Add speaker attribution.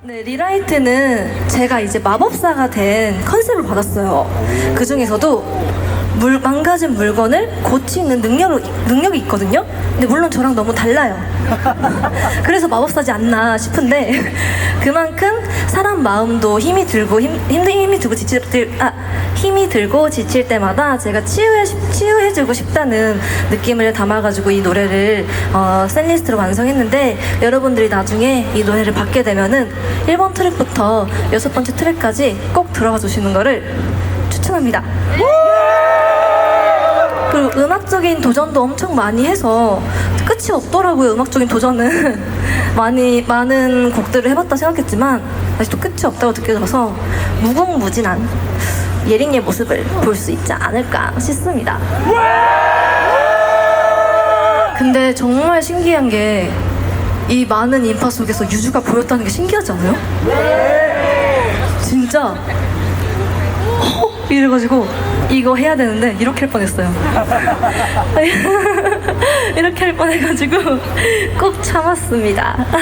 Speaker 1: 네, 리라이트는 제가 이제 마법사가 된 컨셉을 받았어요. 그 중에서도 물, 망가진 물건을 고치는 능력, 능력이 있거든요. 근데 물론 저랑 너무 달라요. 그래서 마법사지 않나 싶은데 그만큼 사람 마음도 힘이 들고 힘, 힘 힘이 들고 지칠 들, 아, 힘이 들고 지칠 때마다 제가 치유해 치유해주고 싶다는 느낌을 담아가지고 이 노래를 어, 셀리스트로 완성했는데 여러분들이 나중에 이 노래를 받게 되면은 1번 트랙부터 여섯 번째 트랙까지 꼭 들어가 주시는 거를 추천합니다. 음악적인 도전도 엄청 많이 해서 끝이 없더라고요. 음악적인 도전은 많이 많은 곡들을 해봤다 생각했지만 아직도 끝이 없다고 느껴져서 무궁무진한 예린이의 모습을 볼 수 있지 않을까 싶습니다. 근데 정말 신기한 게 이 많은 인파 속에서 유주가 보였다는 게 신기하지 않아요? 진짜 어? 이래가지고 이거 해야 되는데 이렇게 할 뻔했어요. 이렇게 할 뻔해가지고 꼭 참았습니다.